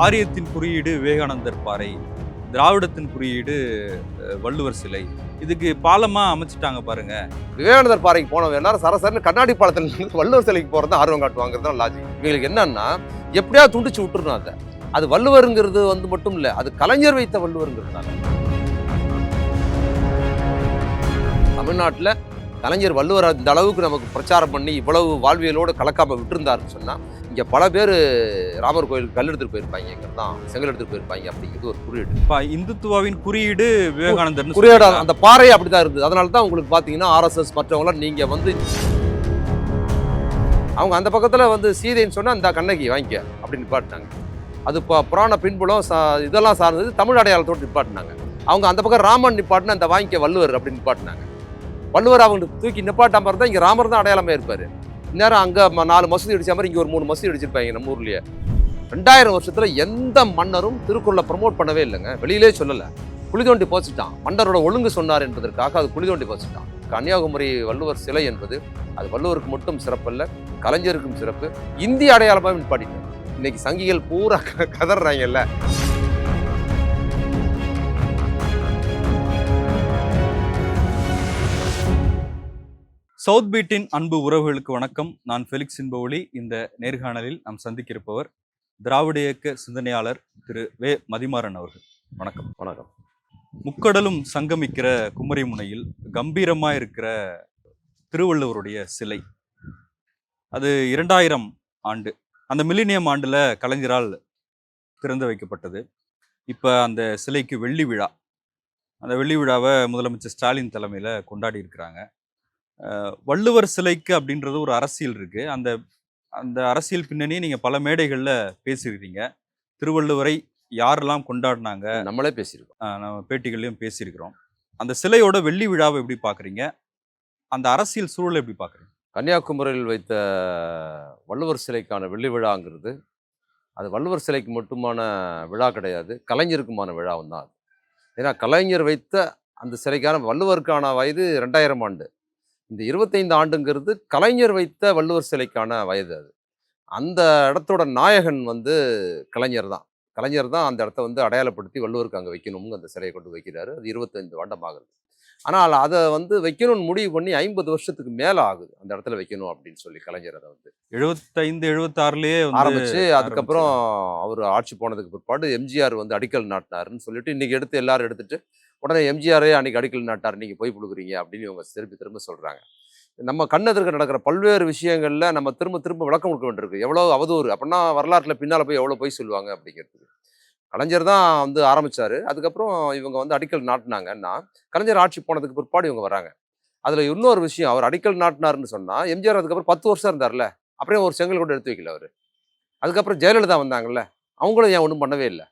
ஆரியத்தின் குறியீடு விவேகானந்தர் பாறை திராவிடத்தின் குறியீடு வள்ளுவர் சிலை. இதுக்கு பாலமா அமைச்சிட்டாங்க பாருங்க. விவேகானந்தர் பாறைக்கு போனவங்க எல்லாரும் சரசரன்னு கண்ணாடி பாலத்தில் வள்ளுவர் சிலைக்கு போறது ஆர்வம் காட்டுவாங்கிறது தான் லாஜிக் இவங்களுக்கு என்னன்னா எப்படியாவது துண்டிச்சு விட்டுருணும் அதை. அது வள்ளுவருங்கிறது வந்து மட்டும் இல்லை அது கலைஞர் வைத்த வள்ளுவருங்கிறதுனால. தமிழ்நாட்டில் கலைஞர் வள்ளுவர் இந்த அளவுக்கு நமக்கு பிரச்சாரம் பண்ணி இவ்வளவு வாழ்வியலோடு கலக்காமல் விட்டுருந்தாருன்னு சொன்னால் இங்க பல பேர் ராமர் கோயிலுக்கு கல் எடுத்துட்டு போயிருப்பாங்கிறது தான் செங்கல் எடுத்துட்டு போயிருப்பாங்க அப்படிங்கிறது ஒரு குறியீடு. இப்ப இந்துத்துவாவின் குறியீடு விவேகானந்தர் குறியீடு அந்த பாறை அப்படிதான் இருந்தது. அதனால தான் உங்களுக்கு பார்த்தீங்கன்னா ஆர்எஸ்எஸ் மற்றவங்களாம் நீங்க வந்து அவங்க அந்த பக்கத்துல வந்து சீதைன்னு சொன்னா இந்த கண்ணகி வாங்கிக்க அப்படின்னு நிப்பாட்டினாங்க. அது இப்போ புராண பின்புலம் சா இதெல்லாம் சார்ந்தது தமிழ் அடையாளத்தோடு நிப்பாட்டினாங்க. அவங்க அந்த பக்கம் ராமன் நிப்பாட்டினா இந்த வாங்கிக்க வள்ளுவர் அப்படின்னு நிப்பாட்டினாங்க. வள்ளுவர் அவங்க தூக்கி நிப்பாட்டாம இருந்தால் இங்கே ராமர் தான் அடையாளமே இருப்பார். இந்நேரம் அங்கே நாலு மசூதி அடித்த மாதிரி இங்கே ஒரு மூணு மசூதி அடிச்சிருப்பாங்க நம்ம ஊர்லேயே. ரெண்டாயிரம் வருஷத்தில் எந்த மன்னரும் திருக்குறளை ப்ரமோட் பண்ணவே இல்லைங்க. வெளியிலே சொல்லலை. குழி தோண்டி போச்சுட்டான். மன்னரோட ஒழுங்கு சொன்னார் என்பதற்காக அது குழி தோண்டி போச்சுட்டான். கன்னியாகுமரி வள்ளுவர் சிலை என்பது அது வள்ளுவருக்கு மட்டும் சிறப்பல்ல கலைஞருக்கும் சிறப்பு. இந்திய அடையாளமாக நிப்பாட்டிட்டாங்க இன்னைக்கு சங்கிகள் பூரா கதறாங்கல்ல சவுத் பீட்டின் அன்பு உறவுகளுக்கு வணக்கம். நான் ஃபெலிக்ஸ் இன்பஒளி இந்த நேர்காணலில் நாம் சந்திக்க இருப்பவர் திராவிட இயக்க சிந்தனையாளர் திரு வே. மதிமாறன் அவர்கள். வணக்கம். வணக்கம். முக்கடலும் சங்கமிக்கிற குமரி முனையில் கம்பீரமா இருக்கிற திருவள்ளுவருடைய சிலை. அது இரண்டாயிரம் ஆண்டு அந்த மில்லினியம் ஆண்டுல கலைஞரால் திறந்து வைக்கப்பட்டது. இப்போ அந்த சிலைக்கு வெள்ளி விழா. அந்த வெள்ளி விழாவை முதலமைச்சர் ஸ்டாலின் தலைமையில கொண்டாடி இருக்கிறாங்க வள்ளுவர் சிலைக்கு அப்படின்றது ஒரு அரசியல் இருக்கு. அந்த அந்த அரசியல் பின்னணியை நீங்க பல மேடைகள்ல பேசியிருக்கீங்க. திருவள்ளுவரை யாரெல்லாம் கொண்டாடினாங்க? நம்மளே பேசியிருக்கோம். நம்ம பேட்டிகள்லையும் பேசியிருக்கிறோம். அந்த சிலையோட வெள்ளி விழாவை எப்படி பார்க்குறீங்க? அந்த அரசியல் சூழலை எப்படி பார்க்குறீங்க? கன்னியாகுமரியில் வைத்த வள்ளுவர் சிலைக்கான வெள்ளி விழாங்கிறது அது வள்ளுவர் சிலைக்கு மட்டுமான விழா கிடையாது கலைஞருக்குமான விழாவும் தான் அது. ஏன்னா கலைஞர் வைத்த அந்த சிலைக்கான வள்ளுவருக்கான வயது ரெண்டாயிரம் ஆண்டு. இந்த இருபத்தைந்து ஆண்டுங்கிறது கலைஞர் வைத்த வள்ளுவர் சிலைக்கான வயது அது. அந்த இடத்தோட நாயகன் வந்து கலைஞர் தான். கலைஞர் தான் அந்த இடத்த வந்து அடையாளப்படுத்தி வள்ளுவருக்கு அங்கே வைக்கணும்னு அந்த சிலையை கொண்டு வைக்கிறாரு. அது இருபத்தைந்து வருடம் ஆகுது. ஆனால் அதை வந்து வைக்கணும்னு முடிவு பண்ணி ஐம்பது வருஷத்துக்கு மேலே ஆகுது அந்த இடத்துல வைக்கணும் அப்படின்னு சொல்லி கலைஞர் அதை வந்து எழுபத்தைந்து எழுபத்தாறுலயே ஆரம்பிச்சு அதுக்கப்புறம் அவர் ஆட்சி போனதுக்கு பிற்பாடு எம்ஜிஆர் வந்து அடிக்கல் நாட்டினாருன்னு சொல்லிட்டு இன்னைக்கு எடுத்து எல்லாரும் எடுத்துட்டு உடனே எம்ஜிஆரே அன்னைக்கு அடிக்கல் நாட்டார். நீங்கள் போய் கொடுக்குறீங்க அப்படின்னு இவங்க திருப்பி திரும்ப சொல்கிறாங்க நம்ம கண்ணெதிர்க்க நடக்கிற பல்வேறு விஷயங்களில் நம்ம திரும்ப திரும்ப விளக்கம் கொடுக்க வேண்டியிருக்கு. எவ்வளோ அவதூறு. அப்படின்னா வரலாற்றில் பின்னால் போய் எவ்வளோ போய் சொல்லுவாங்க அப்படிங்கிறதுக்கு. கலைஞர் தான் வந்து ஆரம்பித்தார் அதுக்கப்புறம் இவங்க வந்து அடிக்கல் நாட்டினாங்கன்னா கலைஞர் ஆட்சி போனதுக்கு பிற்பாடு இவங்க வராங்க அதில் இன்னொரு விஷயம். அவர் அடிக்கல் நாட்டினாருன்னு சொன்னால் எம்ஜிஆர் அதுக்கப்புறம் பத்து வருஷம் இருந்தார்ல. அப்படியே ஒரு செங்கல் கூட எடுத்து வைக்கல அவர். அதுக்கப்புறம் ஜெயலலிதா வந்தாங்கல்ல. அவங்களும் ஏன் ஒன்றும் பண்ணவே இல்லை?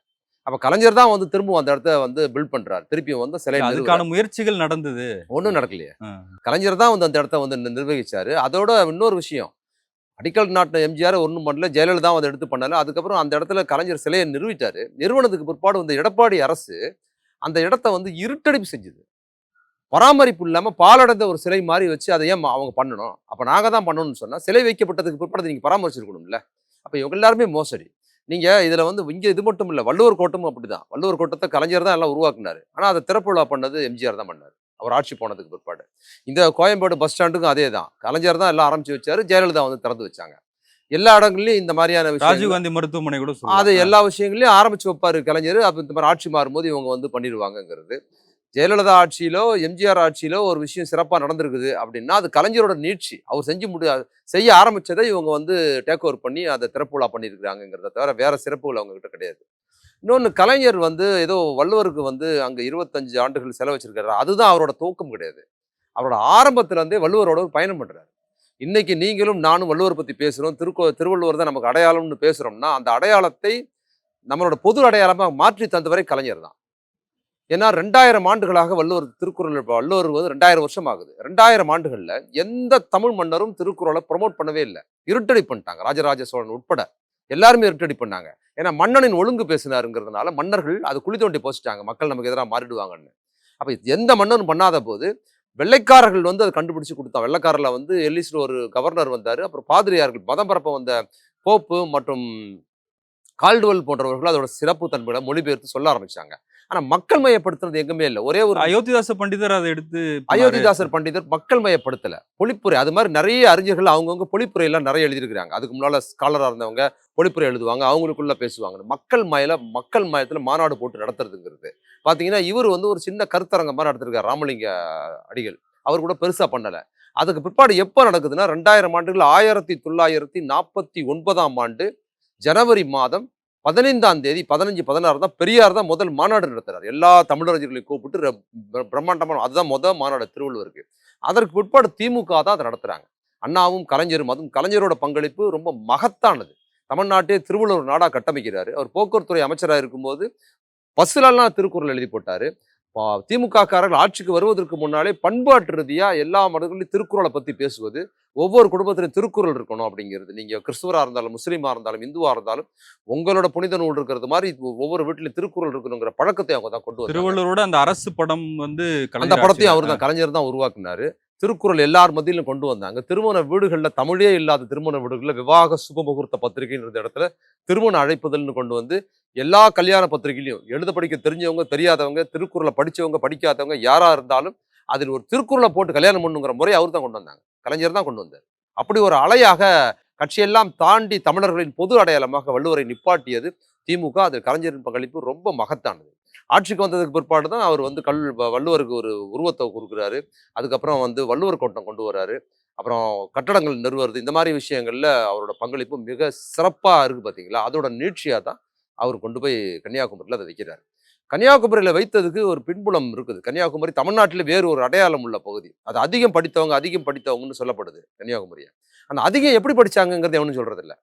அப்போ கலைஞர் தான் வந்து திரும்பவும் அந்த இடத்த வந்து பில்ட் பண்றாரு. திருப்பியும் வந்து சிலை அதுக்கான முயற்சிகள் நடந்தது. ஒன்றும் நடக்கலையே. கலைஞர் தான் வந்து அந்த இடத்த வந்து நிர்வகிச்சாரு. அதோட இன்னொரு விஷயம் அடிக்கல் நாட்டின எம்ஜிஆர் ஒன்றும் பண்ணல ஜெயலலிதா அதை எடுத்து பண்ணல. அதுக்கப்புறம் அந்த இடத்துல கலைஞர் சிலையை நிறுவிட்டாரு. நிறுவனத்துக்கு பிற்பாடு வந்து எடப்பாடி அரசு அந்த இடத்த வந்து இருட்டடிப்பு செஞ்சுது. பராமரிப்பு இல்லாமல் பாலடைந்த ஒரு சிலை மாதிரி வச்சு அதை ஏன் அவங்க பண்ணணும்? அப்போ நாங்கள் தான் பண்ணணும்னு சொன்னால் சிலை வைக்கப்பட்டதுக்கு பிற்பாடு நீங்கள் பராமரிச்சிருக்கணும்ல. அப்போ இவங்க எல்லாருமே மோசடி. நீங்கள் இதில் வந்து இங்கே இது மட்டும் இல்லை வள்ளுவர் கோட்டமும் அப்படிதான். வள்ளுவர் கோட்டத்தை கலைஞர் தான் எல்லாம் உருவாக்குனாரு. ஆனால் அதை திறப்பு விழா பண்ணது எம்ஜிஆர் தான் பண்ணார். அவர் ஆட்சி போனதுக்கு பிற்பாடு. இந்த கோயம்பேடு பஸ் ஸ்டாண்டுக்கும் அதே தான். கலைஞர் தான் எல்லாம் ஆரம்பிச்சு வச்சாரு ஜெயலலிதா வந்து திறந்து வச்சாங்க. எல்லா இடங்கள்லயும் இந்த மாதிரியான ராஜீவ்காந்தி மருத்துவமனை கூட அது. எல்லா விஷயங்களையும் ஆரம்பிச்சு வைப்பாரு கலைஞர். அப்ப இந்த மாதிரி ஆட்சி மாறும்போது இவங்க வந்து பண்ணிடுவாங்கங்கிறது. ஜெயலலிதா ஆட்சியிலோ எம்ஜிஆர் ஆட்சியிலோ ஒரு விஷயம் சிறப்பாக நடந்திருக்குது அப்படின்னா அது கலைஞரோட நீட்சி. அவர் செஞ்சு முடியாது செய்ய ஆரம்பிச்சதை இவங்க வந்து டேக் ஓவர் பண்ணி அதை திறப்பு விழா பண்ணியிருக்கிறாங்கிறத தவிர வேறு சிறப்புகள் அவங்கக்கிட்ட கிடையாது. இன்னொன்று கலைஞர் வந்து ஏதோ வள்ளுவருக்கு வந்து அங்கே இருபத்தஞ்சு ஆண்டுகள் செலவச்சிருக்கிறார் அதுதான் அவரோட தூக்கம் கிடையாது. அவரோட ஆரம்பத்துலேருந்தே வள்ளுவரோட ஒரு பயணம் பண்ணுறார் இன்றைக்கி நீங்களும் நானும் வள்ளுவர் பற்றி பேசுகிறோம் திருக்கோ திருவள்ளுவர் தான் நமக்கு அடையாளம்னு பேசுகிறோம்னா அந்த அடையாளத்தை நம்மளோட பொது அடையாளமாக மாற்றி தந்தவரை கலைஞர் தான். ஏன்னா ரெண்டாயிரம் ஆண்டுகளாக வள்ளுவர் திருக்குறள் வள்ளுவர் வந்து ரெண்டாயிரம் வருஷம் ஆகுது. ரெண்டாயிரம் ஆண்டுகளில் எந்த தமிழ் மன்னரும் திருக்குறளை ப்ரொமோட் பண்ணவே இல்லை. இருட்டடி பண்ணிட்டாங்க. ராஜராஜ சோழன் உட்பட எல்லாருமே இருட்டடி பண்ணாங்க. ஏன்னா மன்னனின் ஒழுங்கு பேசினாருங்கிறதுனால மன்னர்கள் அது குழி தோண்டி போச்சுட்டாங்க மக்கள் நமக்கு எதிராக மாறிடுவாங்கன்னு. அப்போ எந்த மன்னரும் பண்ணாத போது வெள்ளைக்காரர்கள் வந்து அதை கண்டுபிடிச்சு கொடுத்தா வெள்ளைக்காரில் வந்து எல்லிஸ்ல ஒரு கவர்னர் வந்தார். அப்புறம் பாதிரியார்கள் மதம் பரப்ப வந்த போப்பு மற்றும் கால்டுவல் போன்றவர்கள் அதோட சிறப்பு தன்மைகளை மொழிபெயர்த்து சொல்ல ஆரம்பித்தாங்க ஆனா மக்கள் மயப்படுத்துறது எங்குமே இல்லை. ஒரே ஒரு அயோத்திதாச பண்டிதர் அதை எடுத்து. அயோத்திதாசர் பண்டிதர் மக்கள் மயப்படுத்தல. பொழிப்புரை அது மாதிரி நிறைய அறிஞர்கள் அவங்கவுங்க பொழிப்புரை எல்லாம் நிறைய எழுதியிருக்கிறாங்க. அதுக்கு முன்னால ஸ்காலரா இருந்தவங்க பொழிப்புரை எழுதுவாங்க அவங்களுக்குள்ள பேசுவாங்க மக்கள் மயில மக்கள் மயத்துல மாநாடு போட்டு நடத்துறதுங்கிறது. பாத்தீங்கன்னா இவர் வந்து ஒரு சின்ன கருத்தரங்கம் மாதிரி நடத்திருக்காரு ராமலிங்க அடிகள். அவர் கூட பெருசா பண்ணல. அதுக்கு பிற்பாடு எப்போ நடக்குதுன்னா ரெண்டாயிரம் ஆண்டுகள் ஆயிரத்தி தொள்ளாயிரத்தி நாற்பத்தி ஒன்பதாம் ஆண்டு ஜனவரி மாதம் பதினைந்தாம் தேதி பதினஞ்சு பதினாறு தான் பெரியார் தான் முதல் மாநாடு நடத்துறாரு. எல்லா தமிழறிஞர்களையும் கூப்பிட்டு பிரம்மாண்டமான அதுதான் முதல் மாநாடு திருவள்ளுவருக்கு அதற்கு பிற்பாடு திமுக தான் அதை நடத்துறாங்க. அண்ணாவும் கலைஞரும் அதுவும் கலைஞரோட பங்களிப்பு ரொம்ப மகத்தானது. தமிழ்நாட்டே திருவள்ளுவர் நாடாக கட்டமைக்கிறாரு. அவர் போக்குவரத்துறை அமைச்சராக இருக்கும்போது பஸ்ஸுலலாம் திருக்குறள் எழுதி போட்டார். பா- திமுக காரர்கள் ஆட்சிக்கு வருவதற்கு முன்னாலே பண்பாட்டு ரீதியா எல்லா மதங்களையும் திருக்குறளை பத்தி பேசுவது ஒவ்வொரு குடும்பத்திலும் திருக்குறள் இருக்கணும் அப்படிங்கிறது. நீங்க கிறிஸ்துவரா இருந்தாலும் முஸ்லீமா இருந்தாலும் இந்துவா இருந்தாலும் உங்களோட புனித நூல் இருக்கிறது மாதிரி ஒவ்வொரு வீட்டிலும் திருக்குறள் இருக்கணுங்கிற பழக்கத்தை அவங்க தான் கொண்டு திருவள்ளுவரோட அந்த அரசு படம் வந்து அந்த படத்தையும் அவர் தான் கலைஞர் தான் உருவாக்குனாரு. திருக்குறள் எல்லார் மத்தியிலும் கொண்டு வந்தாங்க. திருமண வீடுகளில் தமிழே இல்லாத திருமண வீடுகளில் விவாக சுப முகூர்த்த பத்திரிகைன்ற இடத்துல திருமண அழைப்புதல்னு கொண்டு வந்து எல்லா கல்யாண பத்திரிகையிலையும் எழுத படிக்க தெரிஞ்சவங்க தெரியாதவங்க திருக்குறளை படிச்சவங்க படிக்காதவங்க யாராக இருந்தாலும் அதில் ஒரு திருக்குறளை போட்டு கல்யாணம் பண்ணுங்கிற முறை அவர் தான் கொண்டு வந்தாங்க. கலைஞர் தான் கொண்டு வந்தார். அப்படி ஒரு அலையாக கட்சியெல்லாம் தாண்டி தமிழர்களின் பொது அடையாளமாக வள்ளுவரை நிப்பாட்டியது திமுக அதில் கலைஞரின் பங்களிப்பு ரொம்ப மகத்தானது. ஆட்சிக்கு வந்ததுக்கு பிற்பாடு தான் அவர் வந்து கல் வள்ளுவருக்கு ஒரு உருவத்தை கொடுக்குறாரு. அதுக்கப்புறம் வந்து வள்ளுவர் கோட்டம் கொண்டு வர்றாரு அப்புறம் கட்டடங்கள் நிறுவுறது இந்த மாதிரி விஷயங்களில் அவரோட பங்களிப்பு மிக சிறப்பாக இருக்குது பார்த்தீங்களா அதோட நீட்சியாக தான் அவர் கொண்டு போய் கன்னியாகுமரியில் அதை வைக்கிறாரு. கன்னியாகுமரியில் வைத்ததுக்கு ஒரு பின்புலம் இருக்குது. கன்னியாகுமரி தமிழ்நாட்டில் வேறு ஒரு அடையாளம் உள்ள பகுதி. அது அதிகம் படித்தவங்க அதிகம் படித்தவங்கன்னு சொல்லப்படுது கன்னியாகுமரியை. அந்த அதிகம் எப்படி படித்தாங்கங்கிறது எவனும் சொல்கிறதில்ல